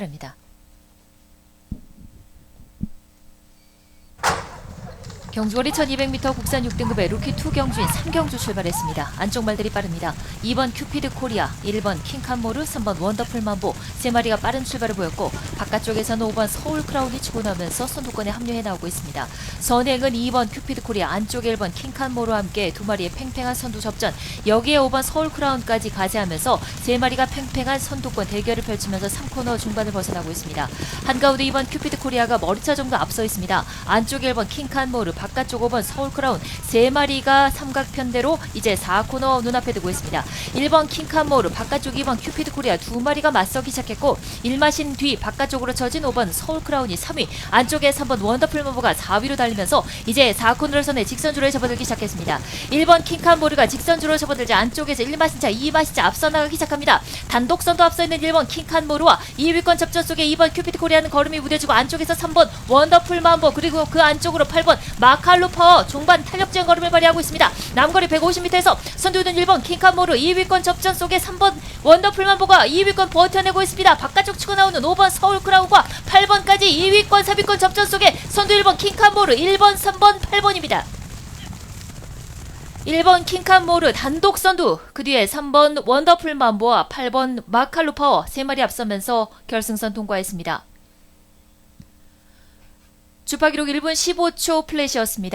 바랍니다. 경주거리 1200m 국산 6등급의 루키 2 경주인 3경주 출발했습니다. 안쪽 말들이 빠릅니다. 2번 큐피드 코리아, 1번 킹칸모르, 3번 원더풀 만보 세 마리가 빠른 출발을 보였고 바깥쪽에서는 5번 서울 크라운이 치고 나면서 선두권에 합류해 나오고 있습니다. 선행은 2번 큐피드 코리아, 안쪽에 1번 킹칸모르와 함께 두 마리의 팽팽한 선두 접전 여기에 5번 서울 크라운까지 가세하면서 세 마리가 팽팽한 선두권 대결을 펼치면서 3코너 중반을 벗어나고 있습니다. 한가운데 2번 큐피드 코리아가 머리차 정도 앞서 있습니다. 안쪽에 1번 킹칸모르, 바깥쪽 5번 서울 크라운 세 마리가 삼각편대로 이제 4코너 눈앞에 두고 있습니다. 1번 킹칸모르, 바깥쪽 2번 큐피드 코리아 두 마리가 맞서기 시작했고 1마신 뒤 바깥쪽으로 쳐진 5번 서울 크라운이 3위, 안쪽에 3번 원더풀 모버가 4위로 달리면서 이제 4코너를 선에 직선주로에 접어들기 시작했습니다. 1번 킹칸모르가 직선주로 접어들자 안쪽에서 1마신차, 2마신차 앞서 나가기 시작합니다. 단독선도 앞서 있는 1번 킹칸모르와 2위권 접전 속에 2번 큐피드 코리아는 걸음이 무뎌지고 안쪽에서 3번 원더풀 만보 그리고 그 안쪽으로 8번 마 파워 종반 탄력적인 걸음을 발휘하고 있습니다. 남거리 150m에서 선두는 1번 킹칸모르 2위권 접전 속에 3번 원더풀 만보가 2위권 버텨내고 있습니다. 바깥쪽 치고 나오는 5번 서울 크라운과 8번까지 2위권 3위권 접전 속에 선두 1번 킹칸모르 1번 3번 8번입니다. 1번 킹칸모르 단독 선두 그 뒤에 3번 원더풀 만보와 8번 마칼루 파워 세 마리 앞서면서 결승선 통과했습니다. 주파 기록 1분 15초 플래시였습니다.